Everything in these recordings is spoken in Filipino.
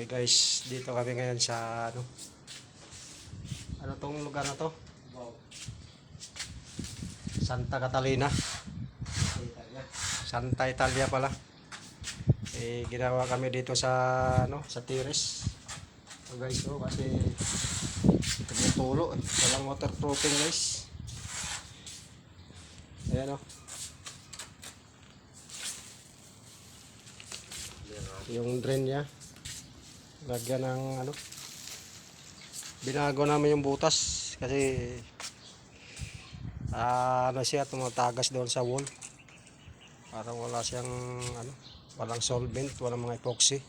Okay guys, dito kami ngayon sa ano Ano tong lugar na to? Santa Catalina. Santa Italia pala. Eh ginawa kami dito sa ano, sa Tires. So guys, oh, kasi tumutulo. Walang waterproofing guys. Ayan oh. Yung drain niya. Lagyan ng ano. Binago namin yung butas kasi ah, ano siya tumatagas doon sa wall. Parang wala siyang ano, walang solvent, walang mga epoxy.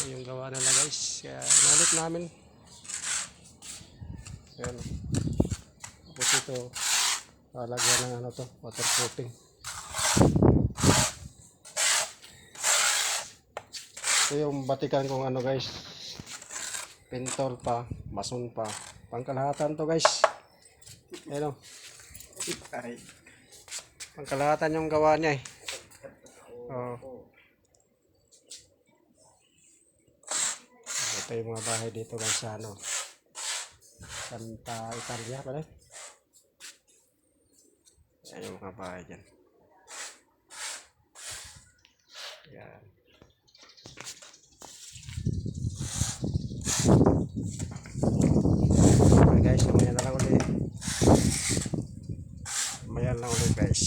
Ito yung gawa nila guys. Kaya nalit namin. Ayan. o. Tapos ito, lalagyan ng ano to, waterproofing. Ito yung batikan kong ano guys. Pintor pa, mason pa. Pangkalahatan to guys. Ayan o. Pangkalahatan yung gawa niya eh. Oo. Ito yung mga bahay dito guys sa ano. Santa Italia pala. Ayan yung mga bahay dyan. Yan. Ayan lang ulit guys.